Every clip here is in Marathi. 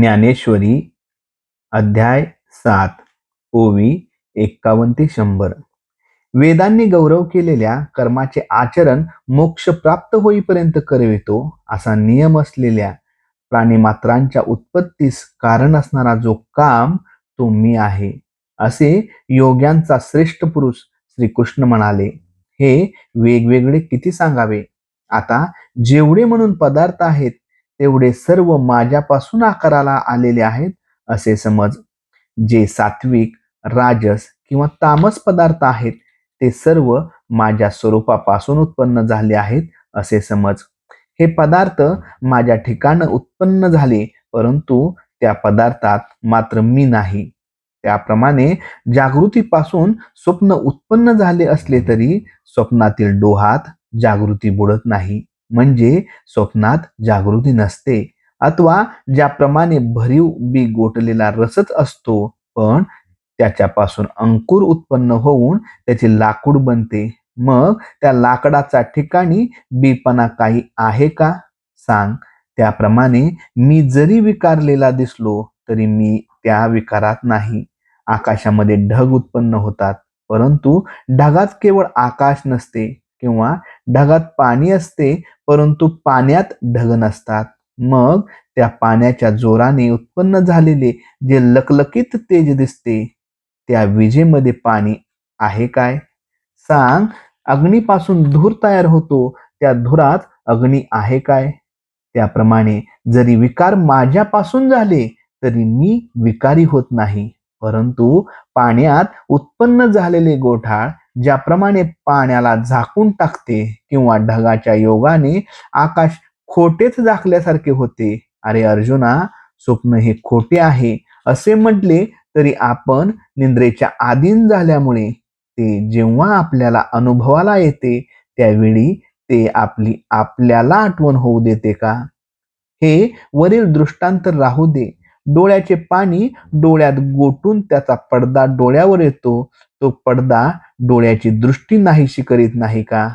ज्ञानेश्वरी अध्याय सात ओवी एक्कावन्न ते शंभर. वेदांनी गौरव केलेल्या कर्माचे आचरण मोक्ष प्राप्त होईपर्यंत करवितो असा नियम असलेल्या प्राणीमात्रांच्या उत्पत्तीस कारण असणारा जो काम तो मी आहे असे योग्यांचा श्रेष्ठ पुरुष श्रीकृष्ण म्हणाले. हे वेगवेगळे किती सांगावे? आता जेवढे म्हणून पदार्थ आहेत तेवढे सर्व माझ्यापासून आकाराला आलेले आहेत असे समज. जे सात्विक राजस किंवा तामस पदार्थ आहेत ते सर्व माझ्या स्वरूपापासून उत्पन्न झाले आहेत असे समज. हे पदार्थ माझ्या ठिकाण उत्पन्न झाले परंतु त्या पदार्थात मात्र मी नाही. त्याप्रमाणे जागृतीपासून स्वप्न उत्पन्न झाले असले तरी स्वप्नातील डोहात जागृती बुडत नाही. म्हणजे स्वप्नात जागृती नसते अथवा ज्याप्रमाणे भरीव बी गोठलेला रसच असतो पण त्याच्यापासून अंकुर उत्पन्न होऊन त्याचे लाकूड बनते. मग त्या लाकडाचा ठिकाणी बीपणा काही आहे का? सांग. त्याप्रमाणे मी जरी विकारलेला दिसलो तरी मी त्या विकारात नाही. आकाशामध्ये ढग उत्पन्न होतात परंतु ढगात केवळ आकाश नसते किंवा ढगात पाणी असते परंतु पाण्यात ढग नसतात. मग त्या पाण्याच्या जोराने उत्पन्न झालेले जे लकलकीत तेज दिसते त्या विजेमध्ये पाणी आहे काय? सांग अग्नीपासून धूर तयार होतो त्या धुरात अग्नी आहे काय? त्याप्रमाणे जरी विकार माझ्यापासून झाले तरी मी विकारी होत नाही परंतु पाण्यात उत्पन्न झालेले गोठाळ ज्याप्रमाणे पाण्याला झाकून टाकते किंवा ढगाच्या योगाने आकाश खोटेच झाकल्यासारखे होते. अरे अर्जुना स्वप्न हे खोटे आहे असे म्हटले तरी आपण निंद्रेच्या आधीन झाल्यामुळे ते जेव्हा आपल्याला अनुभवाला येते त्यावेळी ते आपली आपल्याला आठवण होऊ देते का? हे वरील दृष्टांत राहू दे. डोळ्याचे पाणी डोळ्यात गोटून त्याचा पडदा डोळ्यावर येतो. तो पडदा डोळ्याची दृष्टी नाहीशी करीत नाही का?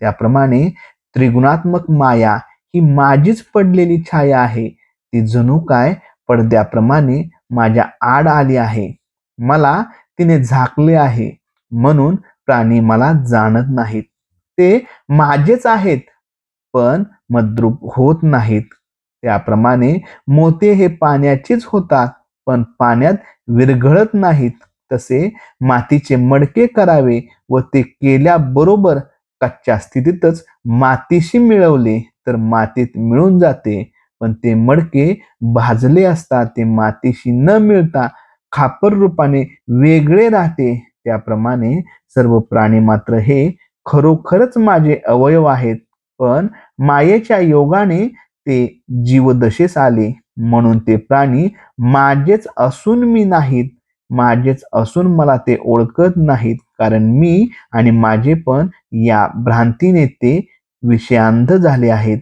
त्याप्रमाणे त्रिगुणात्मक माया ही माझीच पडलेली छाया आहे. ती जणू काय? पडद्याप्रमाणे माझ्या आड आली आहे. मला तिने झाकले आहे. म्हणून प्राणी मला जाणत नाहीत. ते माझेच आहेत पण मद्रूप होत नाहीत. त्याप्रमाणे मोते हे पाण्याचेच होतात पण पाण्यात विरघळत नाहीत. तसे मातीचे मडके करावे व ते केल्याबरोबर कच्च्या स्थितीतच मातीशी मिळवले तर मातीत मिळून जाते. पण ते मडके भाजले असता ते मातीशी न मिळता खापर रूपाने वेगळे राहते. त्याप्रमाणे सर्व प्राणी मात्र हे खरोखरच माझे अवयव आहेत. पण मायेच्या योगाने ते जीवदशेस आले. म्हणून ते प्राणी माझेच असून मी नाहीत. माझेच असून मला ते ओळखत नाहीत कारण मी आणि माझे पण या भ्रांतीने ते विषयांध झाले आहेत.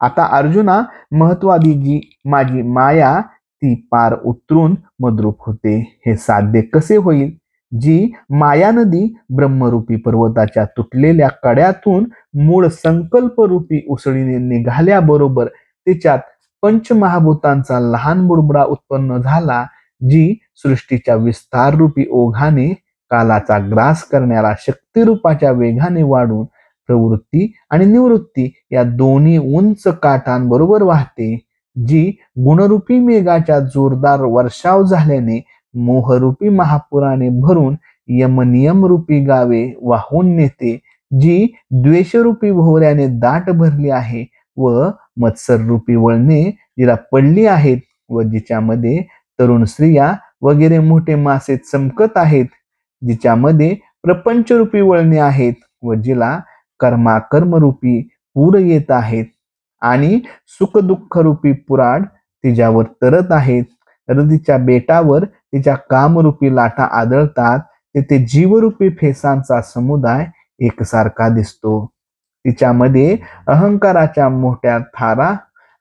आता अर्जुना महत्वादी जी माझी माया ती पार उतरून मद्रूप होते. हे साध्य कसे होईल? जी माया नदी ब्रह्मरूपी पर्वताच्या तुटलेल्या कड्यातून मूळ संकल्परूपी उसळीने निघाल्याबरोबर तिच्यात पंचमहाभूतांचा लहान बुडबुडा उत्पन्न झाला. जी सृष्टीच्या विस्तार रूपी ओघाने कालाचा ग्रास करण्याला शक्तिरूपाच्या वेगाने वाढून प्रवृत्ती आणि निवृत्ती या दोन्ही उंच काठांबरोबर वाहते जी गुणरूपी मेघाच्या जोरदार वर्षाव झाल्याने मोहरूपी महापुराने भरून यमनियम रूपी गावे वाहून नेते जी द्वेषरूपी भोवऱ्याने दाट भरली आहे व मत्सर रूपी वळणे जिला पडली आहेत व जिच्यामध्ये तरुण स्त्रिया वगैरे मोठे मासे चमकत आहेत जिच्यामध्ये प्रपंचरूपी वळणे आहेत व जिला कर्माकर्मरूपी पूर येत आहेत आणि सुखदुःख रूपी पुराड तिच्यावर तरत आहेत. रदीच्या बेटावर तिच्या कामरूपी लाटा आदळतात तेथे जीवरूपी फेसांचा समुदाय एकसारखा दिसतो. तिच्यामध्ये अहंकाराच्या मोठ्या थारा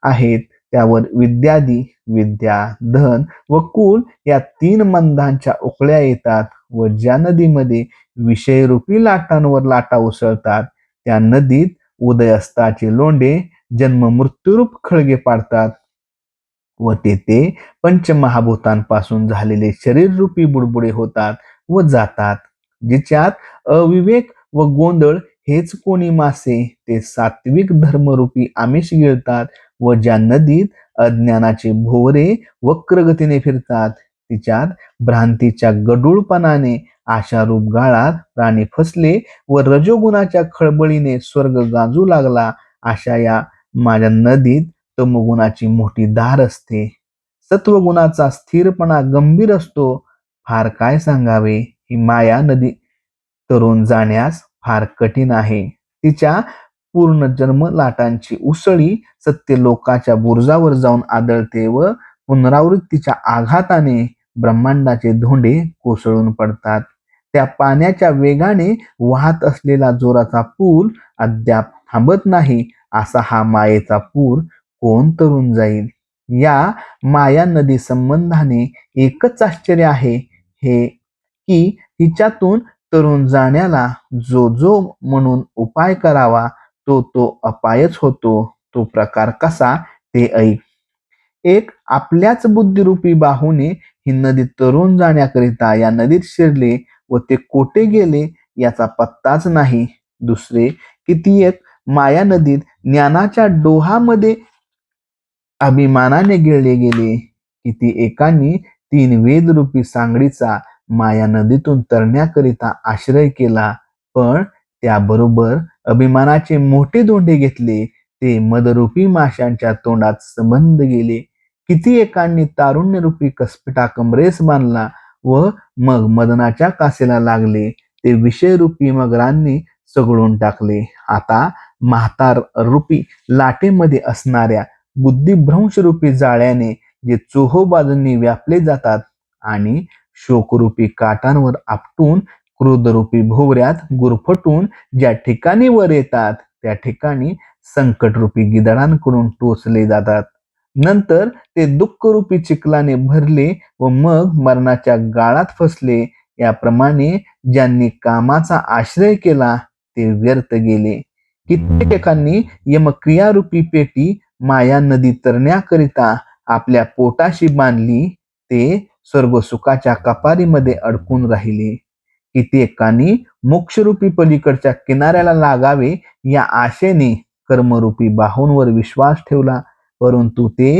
आहेत. त्यावर विद्यादी विद्या धन व कुल या तीन मंदांच्या उकळ्या येतात व ज्या नदीमध्ये विषयरूपी लाटांवर लाटा उसळतात त्या नदीत उदयस्ताचे लोंडे जन्म मृत्यूरूप खळगे पाडतात व तेथे पंचमहाभूतांपासून झालेले शरीररूपी बुडबुडे होतात व जातात जिच्यात अविवेक व गोंधळ हेच कोणी मासे ते सात्विक धर्मरूपी आमिष गिळतात व ज्या नदीत अज्ञानाचे भोवरे वक्रगतीने फिरतात तिच्यात भ्रांतीच्या गडूळपणाने आशारूप गाळात प्राणी फसले व रजोगुणाच्या खळबळीने स्वर्ग गाजू लागला अशा या माझ्या नदीत तमोगुणाची मोठी धार असते. सत्वगुणाचा स्थिरपणा गंभीर असतो. फार काय सांगावे? ही माया नदी तरुण जाण्यास फार कठीण आहे. तिच्या पूर्ण जन्म लाटांची उसळी सत्य लोकाच्या बुरजावर जाऊन आदळते व पुनरावृत्तीच्या आघाताने ब्रह्मांडाचे धोंडे कोसळून पडतात. त्या पाण्याच्या वेगाने वाहत असलेला जोराचा पूल अद्याप थांबत नाही असा हा मायेचा पूर कोण तरुण जाईल? या माया नदी संबंधाने एकच आश्चर्य आहे हे की हिच्यातून तरुण जाण्याला जो जो म्हणून उपाय करावा तो तो अपायच होतो तो प्रकार कसा? ते ऐक. एक आपल्याच बुद्धिरूपी बाहूने ही नदी तरुण जाण्याकरिता या नदीत शिरले व ते कोठे गेले याचा पत्ताच नाही. दुसरे किती एक माया नदीत ज्ञानाच्या डोहामध्ये अभिमानाने गिळले गेले. किती एकांनी तीन वेदरूपी सांगडीचा माया नदीतून तरण्याकरिता आश्रय केला. पण त्याबरोबर अभिमानाचे मोठे दोंडे घेतले ते मदरूपी माशांच्या तोंडात संबंध गेले. किती एकांनी तारुण्यरूपी कसपिटा कमरेस बांधला व मग मदनाच्या कासेला लागले ते विषयरूपी मगरांनी सगळून टाकले. आता म्हातार रूपी लाटेमध्ये असणाऱ्या बुद्धिभ्रंशरूपी जाळ्याने जे चोहो बाजूंनी व्यापले जातात आणि शोकरूपी काटांवर आपटून क्रोधरूपी भोवऱ्यात गुरफटून ज्या ठिकाणी वर येतात त्या ठिकाणी संकटरूपी गिदडांकडून टोचले जातात. नंतर ते दुःखरूपी चिखलाने भरले व मग मरणाच्या गाळात फसले. याप्रमाणे ज्यांनी कामाचा आश्रय केला ते व्यर्थ गेले. कित्येकांनी यमक्रियारूपी पेटी माया नदी तरण्याकरिता आपल्या पोटाशी बांधली ते सर्व सुखाच्या कपारीमध्ये अडकून राहिले. कित्येकांनी मोक्षरूपी पलीकडच्या किनाऱ्याला लागावे या आशेने कर्मरूपी बाहूंवर विश्वास ठेवला परंतु ते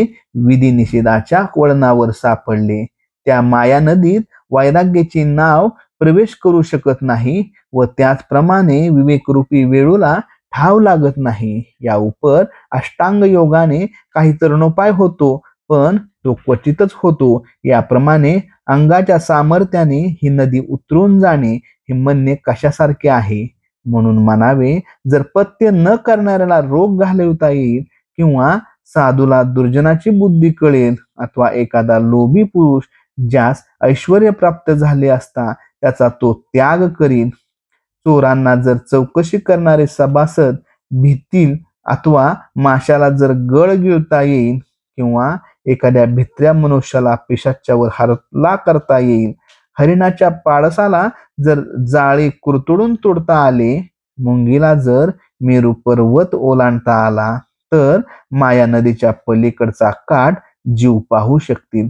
विधी निषेधाच्या वळणावर सापडले. त्या माया नदीत वैराग्याची नाव प्रवेश करू शकत नाही व त्याचप्रमाणे विवेकरूपी वेळूला ठाव लागत नाही. या उपर अष्टांग योगाने काही तरुणोपाय होतो पण तो क्वचितच होतो. याप्रमाणे अंगाच्या सामर्थ्याने ही नदी उतरून जाणे हे म्हणणे कशासारखे आहे? म्हणून म्हणावे जर पत्य न करणाऱ्याला रोग घालवता येईल किंवा साधूला दुर्जनाची बुद्धी कळेल अथवा एखादा लोभी पुरुष ज्यास ऐश्वर प्राप्त झाले असता त्याचा तो त्याग करील चोरांना जर चौकशी करणारे सभासद भीतील अथवा माशाला जर गळ गिळता येईल किंवा एखाद्या भित्र्या मनुष्याला पिशाच्यावर हरला करता येईल. हरिणाच्या पाडसाला जर जाळे कुरतडून तोडता आले मुंगीला जर मेरू पर्वत ओलांडता आला तर माया नदीच्या पलीकडचा काठ जीव पाहू शकतील.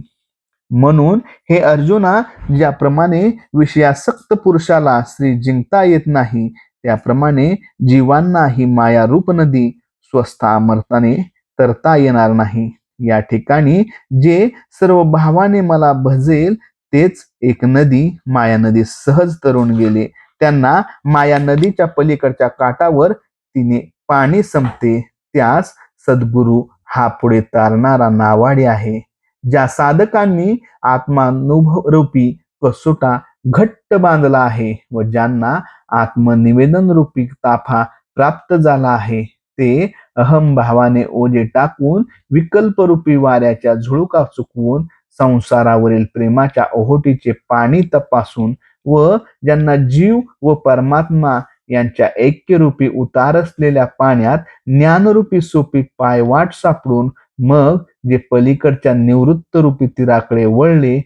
म्हणून हे अर्जुना ज्याप्रमाणे विषयासक्त पुरुषाला श्री जिंकता येत नाही त्याप्रमाणे जीवांना ही माया रूप नदी स्वस्थ अमरताने तरता येणार नाही. या ठिकाणी जे सर्व भावाने मला भजेल तेच एक नदी माया नदी सहज तरुण गेले. त्यांना माया नदीच्या पलीकडच्या काठावर तिने पाणी संपते. त्यास सद्गुरु हा पुढे तारणारा नावाडी आहे. ज्या साधकांनी आत्मानुभवरूपी कसोटा घट्ट बांधला आहे व ज्यांना आत्मनिवेदन रूपी ताफा प्राप्त झाला आहे ते अहम भावाने ओझे टाकून विकल्परूपी वाऱ्याच्या झुळुका चुकवून संसारावरील प्रेमाच्या ओहोटीचे पाणी तपासून व ज्यांना जीव व परमात्मा यांच्या ऐक्यरूपी उतार असलेल्या पाण्यात ज्ञानरूपी सोपी पायवाट सापडून मग जे पलीकडच्या निवृत्त रूपी तीराकडे वळले